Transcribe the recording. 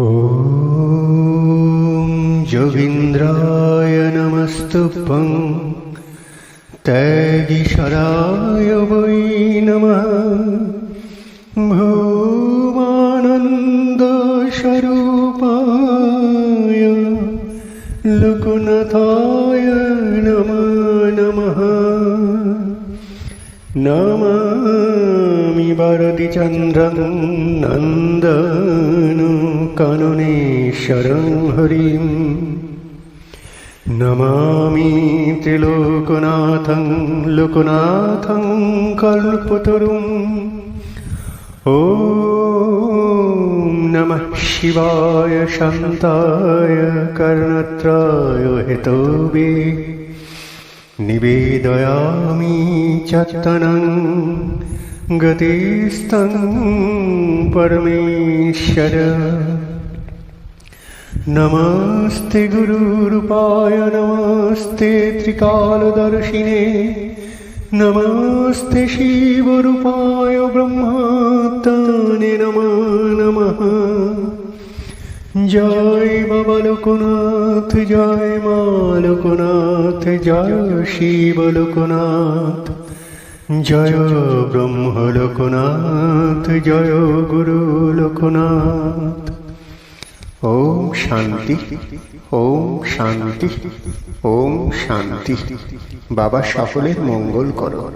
ॐ जोगिन्द्राय नमस्तुपं पं वै नमः। भूमानन्दस्वरूपाय लुकुनथाय नमः नमः। নমামি ভারতী চন্দ্রং নন্দনু কাননেশ্বরং হরিম নমামি ত্রিলোকনাথং লোকনাথং কল্পতরুম ও নমঃ শিবায় শান্তায় কর্ণত্রায় হেতবে निवेदयामि चत्तनं गतिस्तं परमेश्वर नमस्ते गुरुरूपाय नमस्ते त्रिकालदर्शिने नमस्ते शिवरूपाय ब्रह्मात्मने नमो नमः জয় বাবা লোকনাথ জয় মা লোকনাথ জয় শিব লোকনাথ জয় ব্রহ্ম লোকনাথ, জয় গুরু লোকনাথ। ওম শান্তি ওম শান্তি ওম শান্তি। বাবা সকলের মঙ্গল করো।